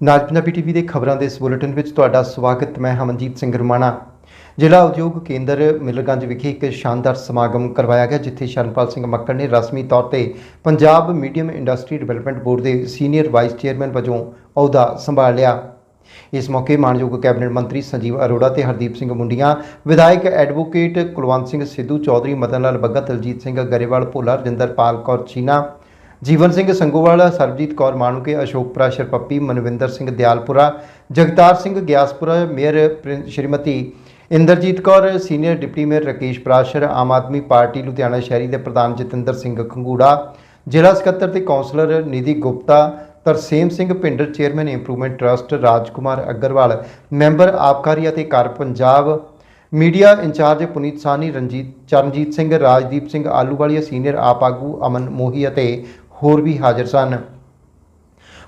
ਨਾਜ Punjabi TV ਦੇ ਖਬਰਾਂ ਦੇ ਇਸ ਬੁਲੇਟਿਨ ਵਿੱਚ ਤੁਹਾਡਾ ਸਵਾਗਤ, ਮੈਂ ਹਮਨਜੀਤ ਸਿੰਘ ਰਮਾਣਾ। ਜ਼ਿਲ੍ਹਾ ਉਦਯੋਗ ਕੇਂਦਰ ਮਿਲਰਗੰਜ ਵਿਖੇ ਇੱਕ ਸ਼ਾਨਦਾਰ ਸਮਾਗਮ ਕਰਵਾਇਆ ਗਿਆ, ਜਿੱਥੇ ਸ਼ਰਨਪਾਲ ਸਿੰਘ ਮੱਕੜ ਨੇ ਰਸਮੀ ਤੌਰ ਤੇ Punjab medium industry development board ਦੇ ਸੀਨੀਅਰ ਵਾਈਸ ਚੇਅਰਮੈਨ ਵਜੋਂ ਅਹੁਦਾ ਸੰਭਾਲ ਲਿਆ। ਇਸ ਮੌਕੇ ਮਾਨਯੋਗ ਕੈਬਨਿਟ ਮੰਤਰੀ ਸੰਜੀਵ ਅਰੋੜਾ ਤੇ ਹਰਦੀਪ ਸਿੰਘ ਮੁੰਡੀਆਂ, ਵਿਧਾਇਕ advocate Kulwant Singh Sidhu, Chaudhary Madan Lal Bagga Daljit Singh Grewal, Bhola Rajinderpal Kaur Cheena Jeevan Singh Sangowal, Sarabjit Kaur Manuke, Ashok Prashar Pappi, Manwinder Singh Dayalpura, Jagtar Singh Gyaspura, mayor ਪ੍ਰਿੰ- Shrimati Inderjit Kaur, senior deputy mayor Rakesh Prashar, Aam Aadmi party Ludhiana ਸ਼ਹਿਰੀ ਦੇ ਪ੍ਰਧਾਨ ਜਤਿੰਦਰ ਸਿੰਘ ਖੰਗੂੜਾ, ਜ਼ਿਲ੍ਹਾ ਸਕੱਤਰ ਤੇ councillor Nidhi Gupta, Tarsem Singh Pindar chairman improvement trust Rajkumar Agarwal, member ਆਬਕਾਰੀ ਅਤੇ ਕਰ Punjab, media incharge Puneet Sani Ranjit, Charanjit Singh, Rajdeep Singh Ahluwalia senior AAP ਆਗੂ ਅਮਨ ਮੋਹੀ ਅਤੇ ਹੋਰ ਵੀ ਹਾਜ਼ਰ ਸਨ।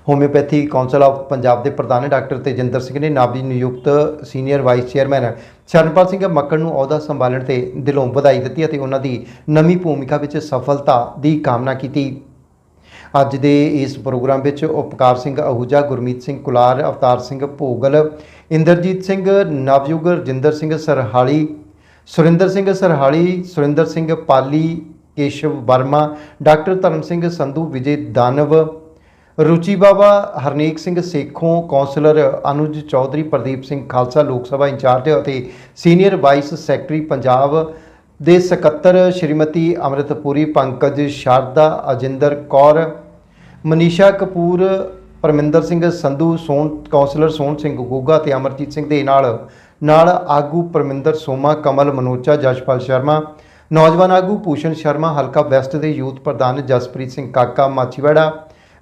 ਹੋਮਿਓਪੈਥੀ ਕਾਉਂਸਲ ਆਫ ਪੰਜਾਬ ਦੇ ਪ੍ਰਧਾਨ ਡਾਕਟਰ ਤੇਜਿੰਦਰ ਸਿੰਘ ਨੇ ਨਾਬੀ ਨਿਯੁਕਤ senior vice chairman Sharanpal Singh Makkar ਨੂੰ ਅਹੁਦਾ ਸੰਭਾਲਣ ਤੇ ਦਿਲੋਂ ਵਧਾਈ ਦਿੱਤੀ ਅਤੇ ਉਹਨਾਂ ਦੀ ਨਵੀਂ ਭੂਮਿਕਾ ਵਿੱਚ ਸਫਲਤਾ ਦੀ ਕਾਮਨਾ ਕੀਤੀ। ਅੱਜ ਦੇ ਇਸ ਪ੍ਰੋਗਰਾਮ ਵਿੱਚ Upkar Singh Ahuja, Gurmeet Singh Kular, Avtar Singh Bhogal, Inderjit Singh Navyug, Rajinder Singh Sarhali, Surinder Singh Sarhali, Surinder Singh Pali Keshav Verma, doctor Dharam Singh Sandhu, Vijay Danav, Ruchi Baba Harnek Singh Sekhon, councillor Anuj Chaudhary, Pradeep Singh Khalsa Lok Sabha incharge ਅਤੇ senior vice secretary Punjab ਦੇ ਸਕੱਤਰ Shrimati Amritpuri Pankaj Sharda, Ajinder Kaur, Manisha Kapoor, Parminder Singh Sandhu, Son, councillor Sohan Singh Goga ਤੇ ਅਮਰਜੀਤ ਸਿੰਘ ਦੇ ਨਾਲ ਨਾਲ ਆਗੂ ਪਰਮਿੰਦਰ ਸੋਮਾ, ਕਮਲ ਮਨੋਚਾ ਜਸ਼ਪਾਲ ਸ਼ਰਮਾ ਨੌਜਵਾਨ ਆਗੂ ਭੂਸ਼ਣ ਸ਼ਰਮਾ, ਹਲਕਾ ਵੈਸਟ ਦੇ ਯੂਥ ਪ੍ਰਧਾਨ ਜਸਪ੍ਰੀਤ ਸਿੰਘ ਕਾਕਾ ਮਾਚੀਵਾੜਾ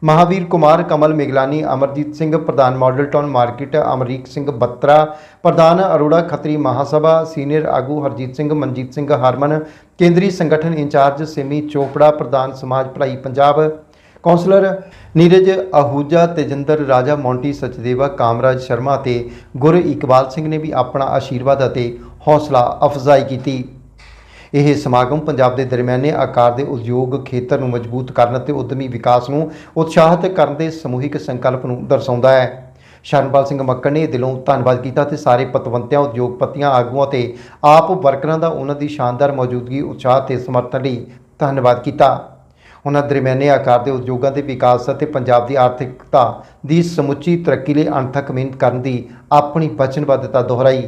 ਮਹਾਵੀਰ ਕੁਮਾਰ, ਕਮਲ ਮਿਗਲਾਨੀ, ਅਮਰਜੀਤ ਸਿੰਘ ਪ੍ਰਧਾਨ model town market, Amrik Singh Batra, ਪ੍ਰਧਾਨ ਅਰੋੜਾ ਖੱਤਰੀ ਮਹਾਸਭਾ, ਸੀਨੀਅਰ ਆਗੂ ਹਰਜੀਤ ਸਿੰਘ, ਮਨਜੀਤ ਸਿੰਘ ਹਰਮਨ, ਕੇਂਦਰੀ ਸੰਗਠਨ ਇੰਚਾਰਜ ਸਿਮੀ ਚੋਪੜਾ, ਪ੍ਰਧਾਨ ਸਮਾਜ ਭਲਾਈ ਪੰਜਾਬ, ਕੌਂਸਲਰ ਨੀਰਜ ਆਹੂਜਾ ਤੇਜਿੰਦਰ ਰਾਜਾ, ਮੌਂਟੀ ਸਚਦੇਵਾ, ਕਾਮਰਾਜ ਸ਼ਰਮਾ ਅਤੇ ਗੁਰ ਇਕਬਾਲ ਸਿੰਘ ਨੇ ਵੀ ਆਪਣਾ ਆਸ਼ੀਰਵਾਦ ਅਤੇ ਹੌਸਲਾ ਅਫਜ਼ਾਈ ਕੀਤੀ। ਇਹ ਸਮਾਗਮ ਪੰਜਾਬ ਦੇ ਦਰਮਿਆਨੇ ਆਕਾਰ ਦੇ ਉਦਯੋਗ ਖੇਤਰ ਨੂੰ ਮਜ਼ਬੂਤ ਕਰਨ ਅਤੇ ਉਦਮੀ ਵਿਕਾਸ ਨੂੰ ਉਤਸ਼ਾਹਿਤ ਕਰਨ ਦੇ ਸਮੂਹਿਕ ਸੰਕਲਪ ਨੂੰ ਦਰਸਾਉਂਦਾ ਹੈ। ਸ਼ਰਨਪਾਲ ਸਿੰਘ ਮੱਕੜ ਨੇ ਦਿਲੋਂ ਧੰਨਵਾਦ ਕੀਤਾ ਤੇ ਸਾਰੇ ਪਤਵੰਤਿਆਂ, ਉਦਯੋਗਪਤੀਆਂ, ਆਗੂਆਂ ਤੇ ਆਪ ਵਰਕਰਾਂ ਦਾ ਉਹਨਾਂ ਦੀ ਸ਼ਾਨਦਾਰ ਮੌਜੂਦਗੀ, ਉਤਸ਼ਾਹ ਤੇ ਸਮਰਥਨ ਲਈ ਧੰਨਵਾਦ ਕੀਤਾ। ਉਹਨਾਂ ਦਰਮਿਆਨੇ ਆਕਾਰ ਦੇ ਉਦਯੋਗਾਂ ਦੇ ਵਿਕਾਸ ਅਤੇ ਪੰਜਾਬ ਦੀ ਆਰਥਿਕਤਾ ਦੀ ਸਮੁੱਚੀ ਤਰੱਕੀ ਲਈ ਅਣਥੱਕ ਮਿਹਨਤ ਕਰਨ ਦੀ ਆਪਣੀ ਵਚਨਬੱਧਤਾ ਦੁਹਰਾਈ।